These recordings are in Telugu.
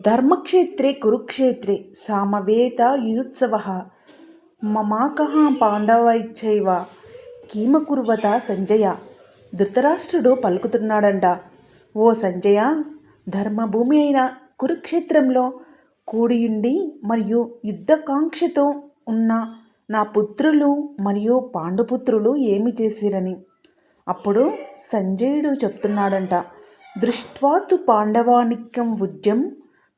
ధర్మక్షేత్రే కురుక్షేత్రే సామవేద యుయుత్సవ మమాకః పాండవైశ్చైవ కీమకుర్వత సంజయ ధృతరాష్ట్రుడు పలుకుతున్నాడంట ఓ సంజయ ధర్మభూమి అయిన కురుక్షేత్రంలో కూడియుండి మరియు యుద్ధకాంక్షతో ఉన్న నా పుత్రులు మరియు పాండుపుత్రులు ఏమి చేసిరని. అప్పుడు సంజయుడు చెప్తున్నాడంట దృష్ట్వాతు పాండవానిక్యం ఉజ్జం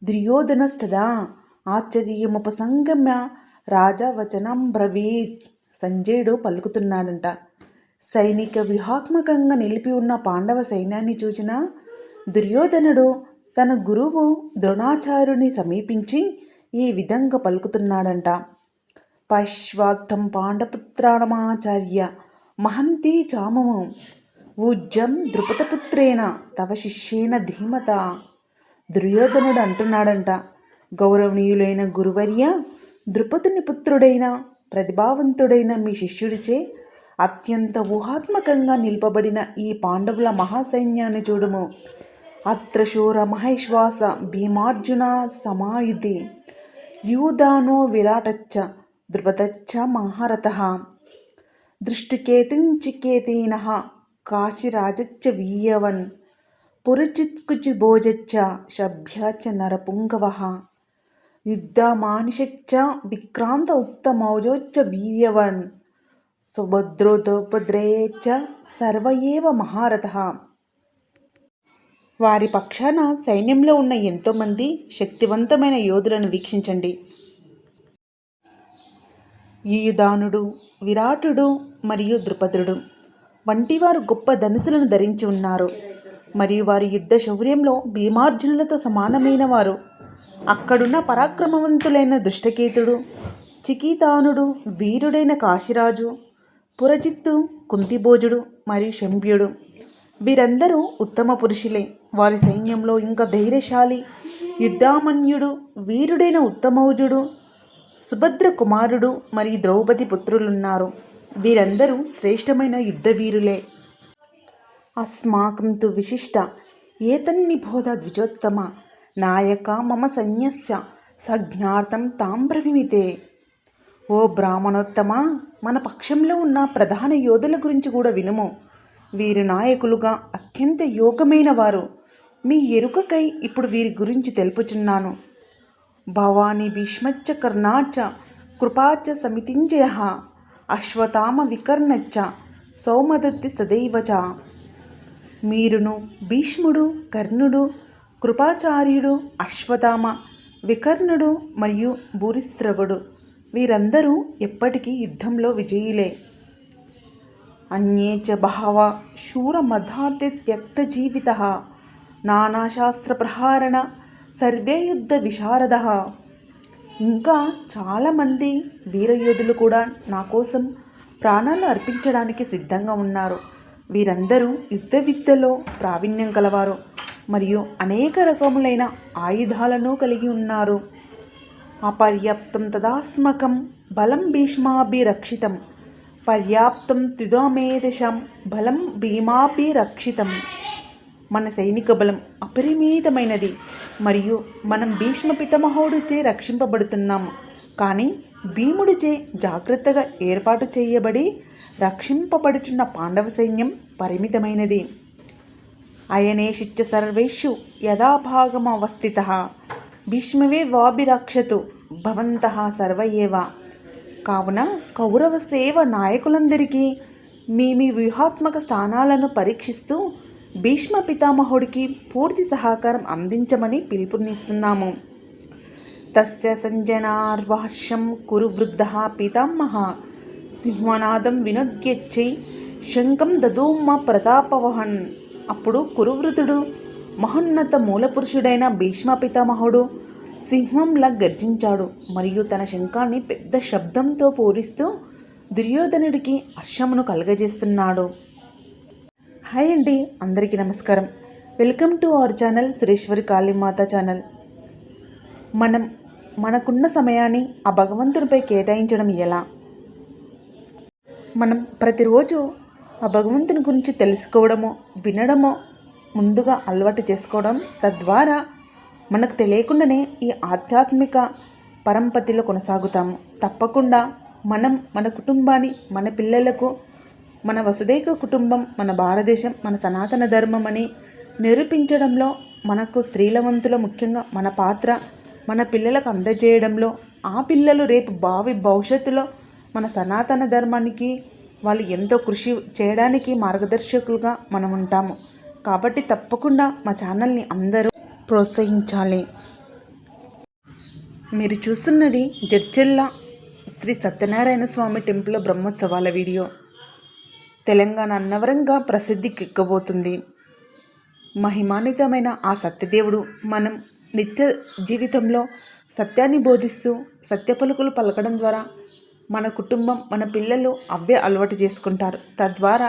దుర్యోధనస్తదా ఆశ్చర్యముపసంగమ్య రాజా వచనం బ్రవీత్. సంజయుడు పలుకుతున్నాడంట. సైనిక వ్యూహాత్మకంగా నిలిపి ఉన్న పాండవ సైన్యాన్ని చూసిన దుర్యోధనుడు తన గురువు ద్రోణాచార్యుని సమీపించి ఈ విధంగా పలుకుతున్నాడంట. పశ్వాత్తం పాండపుత్రాణమాచార్య మహంతి చామము. ఊజ్జం ద్రుపదపుత్రేణ తవ శిష్యేన ధీమత. దుర్యోధనుడు అంటున్నాడంట. గౌరవనీయులైన గురువర్య ద్రుపదుని పుత్రుడైన ప్రతిభావంతుడైన మీ శిష్యుడిచే అత్యంత ఊహాత్మకంగా నిలపబడిన ఈ పాండవుల మహాసైన్యాన్ని చూడుము. అత్ర శూర మహేశ్వాస భీమార్జున సమాయుధి. యూదానో విరాటచ్చ ద్రుపదచ్చ మహారథ. దృష్టికేతించికేతీన కాశీరాజచ్చ వీయవన్. పురచిత్కుచి శభ్యాచ నరపుంగవ యుద్ధమానిషచ్చ విక్రాంత ఉత్తమౌజోచ్చ వీర్యవన్ సుభద్రోదోపద్రయేచ్చ సర్వయేవ మహారథ వారి పక్షాన సైన్యంలో ఉన్న ఎంతోమంది శక్తివంతమైన యోధులను వీక్షించండి. ఈయుదానుడు విరాటుడు మరియు ద్రుపదుడు వంటివారు గొప్ప ధనుసులను ధరించి ఉన్నారు. మరియు వారి యుద్ధ శౌర్యంలో భీమార్జునులతో సమానమైన వారు అక్కడున్న పరాక్రమవంతులైన దుష్టకేతుడు చికీతానుడు వీరుడైన కాశీరాజు పురజిత్తు కుంతిభోజుడు మరియు శంభ్యుడు. వీరందరూ ఉత్తమ పురుషులే. వారి సైన్యంలో ఇంకా ధైర్యశాలి యుద్ధామన్యుడు వీరుడైన ఉత్తమౌజుడు సుభద్ర కుమారుడు మరియు ద్రౌపది పుత్రులున్నారు. వీరందరూ శ్రేష్టమైన యుద్ధవీరులే అస్మాకం తు విశిష్ట ఏతన్నిబోధ ద్విజోత్తమ నాయక మమ సైన్యస్య సజ్ఞార్థం తాంబ్రవిమితే ఓ బ్రాహ్మణోత్తమ మన పక్షంలో ఉన్న ప్రధాన యోధుల గురించి కూడా వినుము. వీరు నాయకులుగా అత్యంత యోగమైన వారు. మీ ఎరుకకై ఇప్పుడు వీరి గురించి తెలుపుచున్నాను. భవాని భీష్మచ్చ కర్ణాచ కృపాచ సమితింజయ అశ్వతామ వికర్ణచ్చ సౌమదత్తి సదైవచ మీరును భీష్ముడు కర్ణుడు కృపాచార్యుడు అశ్వతామ వికర్ణుడు మరియు భూరిశ్రవుడు. వీరందరూ ఎప్పటికీ యుద్ధంలో విజయులే. అన్యే చ బహవ శూరమధార్తి త్యక్తజీవిత నానాశాస్త్రప్రహారణ సర్వే యుద్ధ విశారద. ఇంకా చాలామంది వీరయోధులు కూడా నా కోసం ప్రాణాలు అర్పించడానికి సిద్ధంగా ఉన్నారు. వీరందరూ యుద్ధ విద్యలో ప్రావీణ్యం కలవారు మరియు అనేక రకములైన ఆయుధాలను కలిగి ఉన్నారు. అపర్యాప్తం తదాస్మకం బలం భీష్మాభిరక్షితం. పర్యాప్తం త్రిదోమేదశం బలం భీమాభిరక్షితం. మన సైనిక బలం అపరిమితమైనది మరియు మనం భీష్మ పితమహోడుచే రక్షింపబడుతున్నాము కానీ భీముడిచే జాగ్రత్తగా ఏర్పాటు చేయబడి రక్షింపబడుచున్న పాండవ సైన్యం పరిమితమైనది. అయనేషిచ్చ సర్వేషు యథాభాగమవస్థిత. భీష్మవే వాభిరక్షతు భవంత సర్వ ఏవ కావున కౌరవ సేవ నాయకులందరికీ మీ మీ వ్యూహాత్మక స్థానాలను పరీక్షిస్తూ భీష్మ పితామహుడికి పూర్తి సహకారం అందించమని పిలుపునిస్తున్నాము. తస్య సంజనార్వాహ్యం కురు వృద్ధ పితామహ. సింహనాదం వినోద్యచ్చై శంఖం దదూమ ప్రతాపవహన్ అప్పుడు కురువృతుడు మహోన్నత మూలపురుషుడైన భీష్మ పితామహుడు సింహంలా గర్జించాడు మరియు తన శంఖాన్ని పెద్ద శబ్దంతో పూరిస్తూ దుర్యోధనుడికి హర్షమును కలగజేస్తున్నాడు. హాయ్ అండి అందరికీ నమస్కారం. Welcome to our channel Sureshwari Kalimata channel. మనం మనకున్న సమయాన్ని ఆ భగవంతునిపై కేటాయించడం ఎలా? మనం ప్రతిరోజు ఆ భగవంతుని గురించి తెలుసుకోవడము వినడమో ముందుగా అలవాటు చేసుకోవడం తద్వారా మనకు తెలియకుండానే ఈ ఆధ్యాత్మిక పరంపతిలో కొనసాగుతాము. తప్పకుండా మనం మన కుటుంబాన్ని మన పిల్లలకు మన వసుదైక కుటుంబం మన భారతదేశం మన సనాతన ధర్మం అని నిరూపించడంలో మనకు స్త్రీలవంతుల ముఖ్యంగా మన పాత్ర మన పిల్లలకు అందజేయడంలో ఆ పిల్లలు రేపు భావి భవిష్యత్తులో మన సనాతన ధర్మానికి వాళ్ళు ఎంతో కృషి చేయడానికి మార్గదర్శకులుగా మనం ఉంటాము. కాబట్టి తప్పకుండా మా ఛానల్ని అందరూ ప్రోత్సహించాలి. మీరు చూస్తున్నది జడ్చెల్ల శ్రీ సత్యనారాయణ స్వామి టెంపుల్ బ్రహ్మోత్సవాల వీడియో. తెలంగాణ అన్నవరంగా ప్రసిద్ధికి ఎక్కబోతుంది మహిమాన్వితమైన ఆ సత్యదేవుడు మనం నిత్య జీవితంలో సత్యాన్ని బోధిస్తూ సత్య పలుకులు పలకడం ద్వారా మన కుటుంబం మన పిల్లలు అవే అలవాటు చేసుకుంటారు. తద్వారా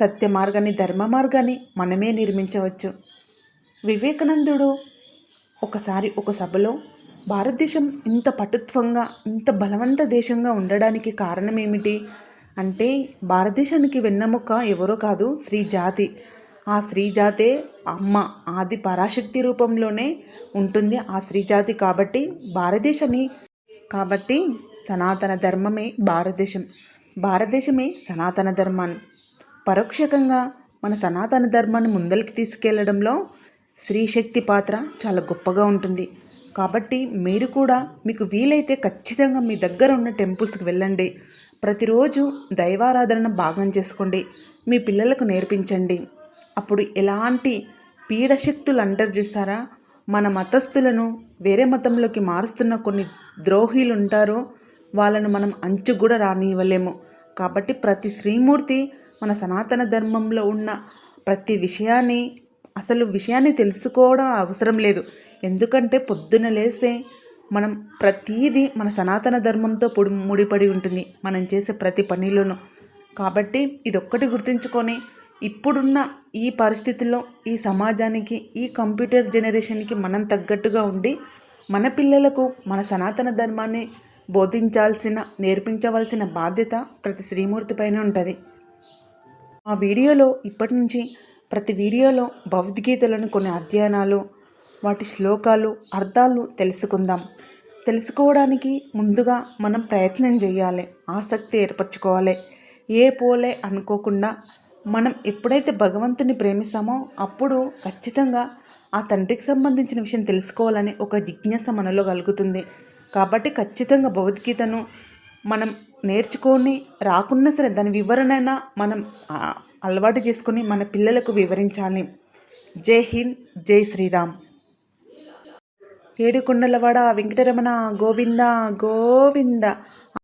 సత్య మార్గాన్ని ధర్మ మార్గాన్ని మనమే నిర్మించవచ్చు. వివేకానందుడు ఒకసారి ఒక సభలో భారతదేశం ఇంత పటుత్వంగా ఇంత బలవంత దేశంగా ఉండడానికి కారణం ఏమిటి అంటే భారతదేశానికి వెన్నెముక ఎవరో కాదు స్త్రీ జాతి. ఆ స్త్రీ జాతే అమ్మ ఆది పరాశక్తి రూపంలోనే ఉంటుంది ఆ స్త్రీ జాతి కాబట్టి భారతదేశాన్ని కాబట్టి సనాతన ధర్మమే భారతదేశం. భారతదేశమే సనాతన ధర్మాన్ని పరోక్షకంగా మన సనాతన ధర్మాన్ని ముందరికి తీసుకెళ్ళడంలో స్త్రీ శక్తి పాత్ర చాలా గొప్పగా ఉంటుంది. కాబట్టి మీరు కూడా మీకు వీలైతే ఖచ్చితంగా మీ దగ్గర ఉన్న టెంపుల్స్కి వెళ్ళండి. ప్రతిరోజు దైవారాధన భాగం చేసుకోండి. మీ పిల్లలకు నేర్పించండి. అప్పుడు ఎలాంటి పీడశక్తులు అంటారు చూసారా మన మతస్థులను వేరే మతంలోకి మారుస్తున్న కొన్ని ద్రోహులు ఉంటారో వాళ్ళను మనం అంచు కూడా రానివ్వలేము. కాబట్టి ప్రతి శ్రీమూర్తి మన సనాతన ధర్మంలో ఉన్న ప్రతి విషయాన్ని అసలు విషయాన్ని తెలుసుకోవడం అవసరం లేదు. ఎందుకంటే పొద్దున లేస్తే మనం ప్రతీది మన సనాతన ధర్మంతో పొడి ముడిపడి ఉంటుంది. మనం చేసే ప్రతి పనిలోనూ. కాబట్టి ఇదొక్కటి గుర్తుంచుకొని ఇప్పుడున్న ఈ పరిస్థితుల్లో ఈ సమాజానికి ఈ కంప్యూటర్ జనరేషన్కి మనం తగ్గట్టుగా ఉండి మన పిల్లలకు మన సనాతన ధర్మాన్ని బోధించాల్సిన నేర్పించవలసిన బాధ్యత ప్రతి శ్రీమూర్తి పైన ఉంటుంది. ఆ వీడియోలో ఇప్పటి నుంచి ప్రతి వీడియోలో భగవద్గీతలోని కొన్ని అధ్యయనాలు వాటి శ్లోకాలు అర్థాలు తెలుసుకుందాం. తెలుసుకోవడానికి ముందుగా మనం ప్రయత్నం చేయాలి ఆసక్తి ఏర్పరచుకోవాలి. ఏ పోలే అనుకోకుండా మనం ఎప్పుడైతే భగవంతుని ప్రేమిస్తామో అప్పుడు ఖచ్చితంగా ఆ తండ్రికి సంబంధించిన విషయం తెలుసుకోవాలని ఒక జిజ్ఞాస మనలో కలుగుతుంది. కాబట్టి ఖచ్చితంగా భగవద్గీతను మనం నేర్చుకొని రాకున్నా సరే దాని వివరణైనా మనం అలవాటు చేసుకొని మన పిల్లలకు వివరించాలి. జై హింద్ జై శ్రీరామ్. ఏడుకొండలవాడ వెంకటరమణ గోవింద గోవింద.